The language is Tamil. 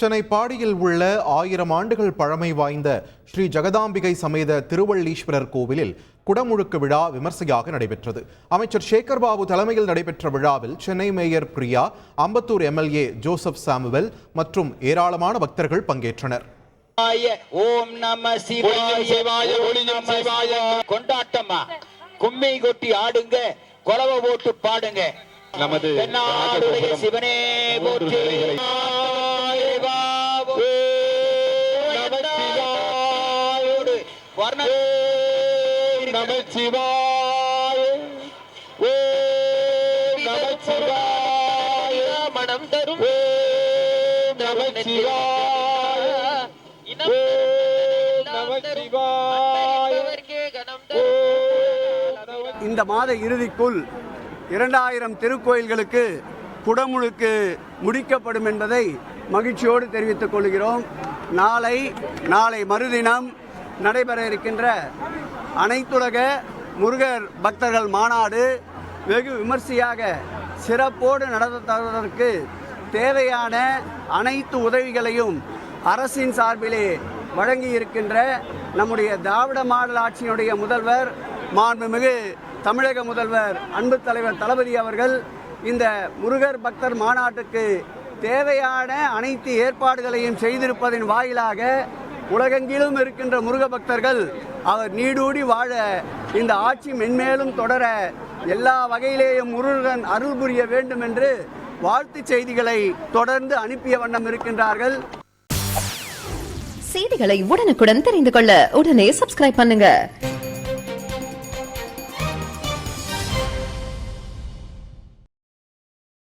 சென்னை பாடியில் உள்ள ஆயிரம் ஆண்டுகள் பழமை வாய்ந்த ஸ்ரீ ஜெகதாம்பிகை சமேத திருவள்ளீஸ்வரர் கோவிலில் குடமுழுக்கு விழா விமர்சையாக நடைபெற்றது. அமைச்சர் சேகர் பாபு தலைமையில் நடைபெற்ற விழாவில் Chennai mayor Priya Ambattur MLA Joseph Samuel மற்றும் ஏராளமான பக்தர்கள் பங்கேற்றனர். ஓம் நம. கொண்டாட்டமா? கும்மி கொட்டி ஆடுங்க கொலவை போட்டு பாடுங்க. நமது சிவனே போற்றி. வர்ண- நமச்சிவாய ஓம் நமச்சிவாய மனம் தரும். ஓம் நமச்சிவாய இனம் ஓம் நமச்சிவாய ஓம் நம- இந்த மாத இறுதிக்குள் இரண்டாயிரம் திருக்கோயில்களுக்கு குடமுழுக்கு முடிக்கப்படும் என்பதை மகிழ்ச்சியோடு தெரிவித்துக் கொள்கிறோம். நாளை நாளை மறுதினம் நடைபெற இருக்கின்ற அனைத்துலக முருகர் பக்தர்கள் மாநாடு வெகு விமர்சையாக சிறப்போடு நடத்துவதற்கு தேவையான அனைத்து உதவிகளையும் அரசின் சார்பிலே வழங்கி இருக்கின்ற நம்முடைய திராவிட மாடல் ஆட்சியினுடைய முதல்வர் மாண்புமிகு தமிழக முதல்வர் அன்பு தலைவர் தளபதி அவர்கள் இந்த முருகர் பக்தர் மாநாட்டுக்கு தேவையான அனைத்து ஏற்பாடுகளையும் செய்திருப்பதன் வாயிலாக உலகெங்கிலும் இருக்கின்ற முருக பக்தர்கள் அவர் நீடூடி வாழ இந்த ஆட்சி மென்மேலும் தொடர எல்லா வகையிலேயும் முருகன் அருள் புரிய வேண்டும் என்று வாழ்த்துச் செய்திகளை தொடர்ந்து அனுப்பிய வண்ணம் இருக்கின்றார்கள். செய்திகளை உடனுக்குடன் தெரிந்து கொள்ள உடனே சப்ஸ்கிரைப் பண்ணுங்க.